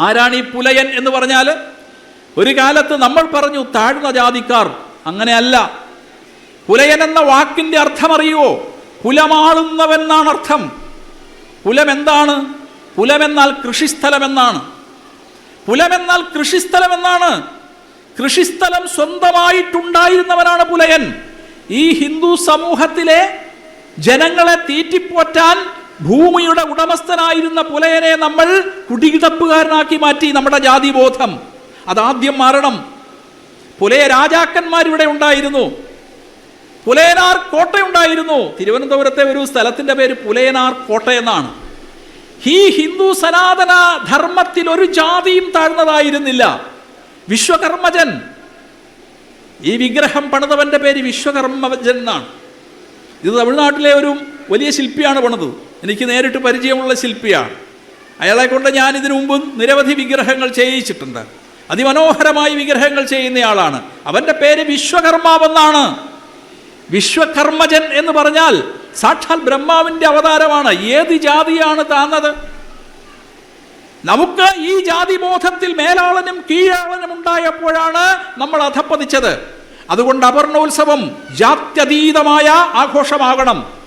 ആരാണ് ഈ പുലയൻ എന്ന് പറഞ്ഞാൽ ഒരു കാലത്ത് നമ്മൾ പറഞ്ഞു താഴ്ന്ന ജാതിക്കാർ. അങ്ങനെയല്ല. പുലയൻ എന്ന വാക്കിന്റെ അർത്ഥമറിയുവോ? കുലമാളുന്നവെന്നാണ് അർത്ഥം. പുലം എന്താണ് പുലമെന്നാൽ കൃഷിസ്ഥലം എന്നാണ് പുലമെന്നാൽ കൃഷിസ്ഥലം എന്നാണ് കൃഷിസ്ഥലം സ്വന്തമായിട്ടുണ്ടായിരുന്നവനാണ് പുലയൻ. ഈ ഹിന്ദു സമൂഹത്തിലെ ജനങ്ങളെ തീറ്റിപ്പോറ്റാൻ ഭൂമിയുടെ ഉടമസ്ഥനായിരുന്ന പുലയനെ നമ്മൾ കുടികിടപ്പുകാരനാക്കി മാറ്റി നമ്മുടെ ജാതി ബോധം അതാദ്യം മാറണം പുലയ രാജാക്കന്മാരിവിടെ ഉണ്ടായിരുന്നു. പുലയനാർ കോട്ടയുണ്ടായിരുന്നു. തിരുവനന്തപുരത്തെ ഒരു സ്ഥലത്തിന്റെ പേര് പുലയനാർ കോട്ട എന്നാണ്. ഈ ഹിന്ദു സനാതന ധർമ്മത്തിൽ ഒരു ജാതിയും താഴ്ന്നതായിരുന്നില്ല. വിശ്വകർമ്മജൻ. ഈ വിഗ്രഹം പണിതവന്റെ പേര് വിശ്വകർമ്മജൻ എന്നാണ്. ഇത് തമിഴ്നാട്ടിലെ ഒരു വലിയ ശില്പിയാണ് പണിത്. എനിക്ക് നേരിട്ട് പരിചയമുള്ള ശില്പിയാണ്. അയാളെ കൊണ്ട് ഞാൻ ഇതിനു മുമ്പ് നിരവധി വിഗ്രഹങ്ങൾ ചെയ്യിച്ചിട്ടുണ്ട്. അതിമനോഹരമായി വിഗ്രഹങ്ങൾ ചെയ്യുന്നയാളാണ്. അവന്റെ പേര് വിശ്വകർമാവെന്നാണ്. വിശ്വകർമ്മജൻ എന്ന് പറഞ്ഞാൽ സാക്ഷാൽ ബ്രഹ്മാവിന്റെ അവതാരമാണ്. ഏത് ജാതിയാണ് താന്നത്? നമുക്ക് ഈ ജാതി ബോധത്തിൽ മേലാളനും കീഴാളനും ഉണ്ടായപ്പോഴാണ് നമ്മൾ അധപ്പതിച്ചത്. അതുകൊണ്ട് അപർണോത്സവം ജാത്യതീതമായ ആഘോഷമാകണം.